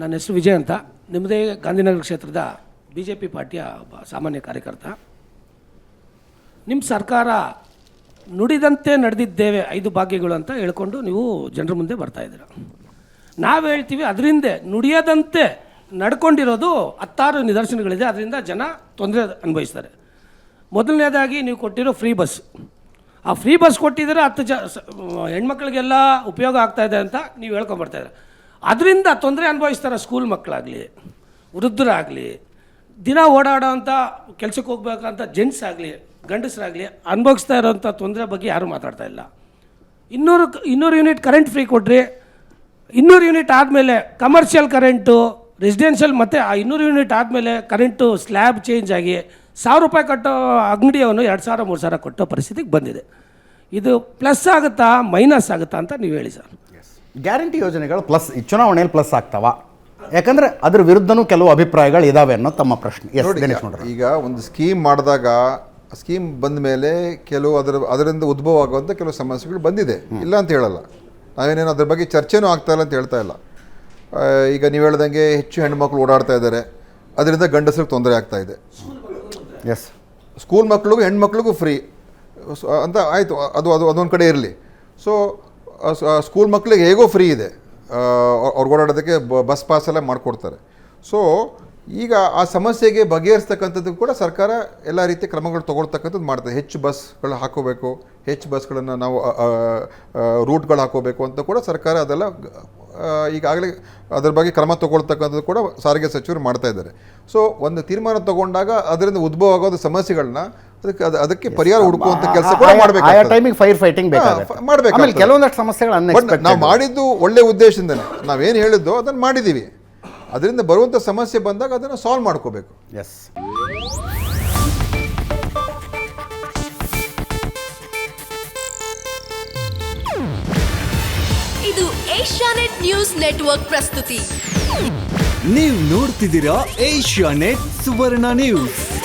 ನನ್ನ ಹೆಸರು ವಿಜಯ್ ಅಂತ. ನಿಮ್ಮದೇ ಗಾಂಧಿನಗರ ಕ್ಷೇತ್ರದ ಬಿ ಜೆ ಪಿ ಪಾರ್ಟಿಯ ಒಬ್ಬ ಸಾಮಾನ್ಯ ಕಾರ್ಯಕರ್ತ. ನಿಮ್ಮ ಸರ್ಕಾರ ನುಡಿದಂತೆ ನಡೆದಿದ್ದೇವೆ ಐದು ಭಾಗ್ಯಗಳು ಅಂತ ಹೇಳ್ಕೊಂಡು ನೀವು ಜನರ ಮುಂದೆ ಬರ್ತಾ ಇದ್ದೀರ. ನಾವು ಹೇಳ್ತೀವಿ ಅದರಿಂದ ನುಡಿಯದಂತೆ ನಡ್ಕೊಂಡಿರೋದು ಹತ್ತಾರು ನಿದರ್ಶನಗಳಿದೆ, ಅದರಿಂದ ಜನ ತೊಂದರೆ ಅನುಭವಿಸ್ತಾರೆ. ಮೊದಲನೇದಾಗಿ ನೀವು ಕೊಟ್ಟಿರೋ ಫ್ರೀ ಬಸ್. ಆ ಫ್ರೀ ಬಸ್ ಕೊಟ್ಟಿದ್ದರೆ ಹತ್ತು ಜ ಹೆಣ್ಮಕ್ಳಿಗೆಲ್ಲ ಉಪಯೋಗ ಆಗ್ತಾಯಿದೆ ಅಂತ ನೀವು ಹೇಳ್ಕೊಂಬರ್ತಾ ಇದ್ದಾರೆ. ಅದರಿಂದ ತೊಂದರೆ ಅನುಭವಿಸ್ತಾರೆ ಸ್ಕೂಲ್ ಮಕ್ಕಳಾಗಲಿ, ವೃದ್ಧರಾಗಲಿ, ದಿನ ಓಡಾಡೋ ಕೆಲಸಕ್ಕೆ ಕೆಲ್ಸಕ್ಕೆ ಹೋಗ್ಬೇಕಂತ ಜೆಂಟ್ಸ್ ಆಗಲಿ, ಗಂಡಸರಾಗಲಿ, ಅನುಭವಿಸ್ತಾ ಇರೋವಂಥ ತೊಂದರೆ ಬಗ್ಗೆ ಯಾರೂ ಮಾತಾಡ್ತಾ ಇಲ್ಲ. ಇನ್ನೂರು ಇನ್ನೂರು ಯೂನಿಟ್ ಕರೆಂಟ್ ಫ್ರೀ ಕೊಡ್ರಿ ಇನ್ನೂರು ಯೂನಿಟ್ ಆದಮೇಲೆ ಕಮರ್ಷಿಯಲ್ ಕರೆಂಟು ರೆಸಿಡೆನ್ಷಿಯಲ್ ಮತ್ತು ಆ ಇನ್ನೂರು ಯೂನಿಟ್ ಆದಮೇಲೆ ಕರೆಂಟು ಸ್ಲ್ಯಾಬ್ ಚೇಂಜ್ ಆಗಿ ಸಾವಿರ ರೂಪಾಯಿ ಕಟ್ಟೋ ಅಂಗಡಿಯವನು ಎರಡು ಸಾವಿರ, ಮೂರು ಸಾವಿರ ಕೊಟ್ಟೋ ಪರಿಸ್ಥಿತಿಗೆ ಬಂದಿದೆ. ಇದು ಪ್ಲಸ್ ಆಗುತ್ತಾ ಮೈನಸ್ ಆಗುತ್ತಾ ಅಂತ ನೀವು ಹೇಳಿ ಸರ್. ಗ್ಯಾರಂಟಿ ಯೋಜನೆಗಳು ಪ್ಲಸ್ ಈ ಚುನಾವಣೆಯಲ್ಲಿ ಪ್ಲಸ್ ಆಗ್ತಾವ. ಯಾಕಂದ್ರೆ ಅದ್ರ ವಿರುದ್ಧನೂ ಕೆಲವು ಅಭಿಪ್ರಾಯಗಳು ಇದಾವೆ ಅನ್ನೋ ತಮ್ಮ ಪ್ರಶ್ನೆ. ಎಸ್ ನೋಡಿ ಗಣೇಶ್ ನೋಡ್ರಿ. ಈಗ ಒಂದು ಸ್ಕೀಮ್ ಮಾಡಿದಾಗ ಸ್ಕೀಮ್ ಬಂದ ಮೇಲೆ ಕೆಲವು ಅದರ ಅದರಿಂದ ಉದ್ಭವ ಆಗುವಂಥ ಕೆಲವು ಸಮಸ್ಯೆಗಳು ಬಂದಿದೆ. ಇಲ್ಲ ಅಂತ ಹೇಳಲ್ಲ. ನಾವೇನೇನು ಅದ್ರ ಬಗ್ಗೆ ಚರ್ಚೆನೂ ಆಗ್ತಾ ಇಲ್ಲ ಅಂತ ಹೇಳ್ತಾ ಇಲ್ಲ. ಆ, ಈಗ ನೀವು ಹೇಳ್ದಂಗೆ ಹೆಚ್ಚು ಹೆಣ್ಮಕ್ಳು ಓಡಾಡ್ತಾ ಇದ್ದಾರೆ. ಅದರಿಂದ ಗಂಡಸರಿಗೆ ತೊಂದರೆ ಆಗ್ತಾ ಇದೆ. ಎಸ್ ಸ್ಕೂಲ್ ಮಕ್ಳಿಗೂ ಹೆಣ್ಮಕ್ಳಿಗೂ ಫ್ರೀ ಅಂತ ಆಯಿತು. ಅದು ಅದು ಅದೊಂದು ಕಡೆ ಇರಲಿ. ಸೊ ಸ್ಕೂಲ್ ಮಕ್ಕಳಿಗೆ ಹೇಗೋ ಫ್ರೀ ಇದೆ. ಅವ್ರು ಓಡಾಡೋದಕ್ಕೆ ಬಸ್ ಪಾಸ್ ಎಲ್ಲ ಮಾಡಿಕೊಡ್ತಾರೆ. ಸೊ ಈಗ ಆ ಸಮಸ್ಯೆಗೆ ಬಗೆಹರಿಸ್ತಕ್ಕಂಥದ್ದು ಕೂಡ ಸರ್ಕಾರ ಎಲ್ಲ ರೀತಿಯ ಕ್ರಮಗಳು ತಗೊಳ್ತಕ್ಕಂಥದ್ದು ಮಾಡ್ತದೆ. ಹೆಚ್ಚು ಬಸ್ಗಳು ಹಾಕೋಬೇಕು, ಹೆಚ್ಚು ಬಸ್ಗಳನ್ನು ನಾವು ರೂಟ್ಗಳು ಹಾಕೋಬೇಕು ಅಂತ ಕೂಡ ಸರ್ಕಾರ ಅದೆಲ್ಲ ಈಗಾಗಲೇ ಅದ್ರ ಬಗ್ಗೆ ಕ್ರಮ ತಗೊಳ್ತಕ್ಕಂಥದ್ದು ಕೂಡ ಸಾರಿಗೆ ಸಚಿವರು ಮಾಡ್ತಾ ಇದ್ದಾರೆ. ಸೊ ಒಂದು ತೀರ್ಮಾನ ತಗೊಂಡಾಗ ಅದರಿಂದ ಉದ್ಭವ ಆಗೋದು ಸಮಸ್ಯೆಗಳನ್ನ ಅದಕ್ಕೆ ಅದ- ಅದಕ್ಕೆ ಪರಿಹಾರ ಹುಡುಕುವಂತ ಕೆಲಸ ಕೂಡ ಮಾಡಬೇಕು ಆ ಟೈಮಿಗೆ ಫೈರ್ ಫೈಟಿಂಗ್ ಬೇಕಾಗುತ್ತೆ. ಮಾಡಬೇಕು. ಆಮೇಲೆ ಕೆಲವೊಂದಷ್ಟು ಸಮಸ್ಯೆಗಳು ಬಟ್ ಅನ್ಎಕ್ಸ್ಪೆಕ್ಟೆಡ್ ನಾವು ಮಾಡಿದ್ದು ಒಳ್ಳೆ ಉದ್ದೇಶದಿಂದನೇ. ಏನು ಹೇಳಿದ್ದು ಅದನ್ನು ಮಾಡಿದ್ದೀವಿ ಅದರಿಂದ ಬರುವಂಥ ಸಮಸ್ಯೆ ಬಂದಾಗ ಅದನ್ನು ಸಾಲ್ವ್ ಮಾಡ್ಕೋಬೇಕು. ಎಸ್ ಇದು ಏಷ್ಯಾನೆಟ್ ನ್ಯೂಸ್ ನೆಟ್ವರ್ಕ್ ಪ್ರಸ್ತುತಿ. ನೀವು ನೋಡ್ತಿದ್ದೀರಾ ಏಷ್ಯಾ ನೆಟ್ ಸುವರ್ಣ ನ್ಯೂಸ್.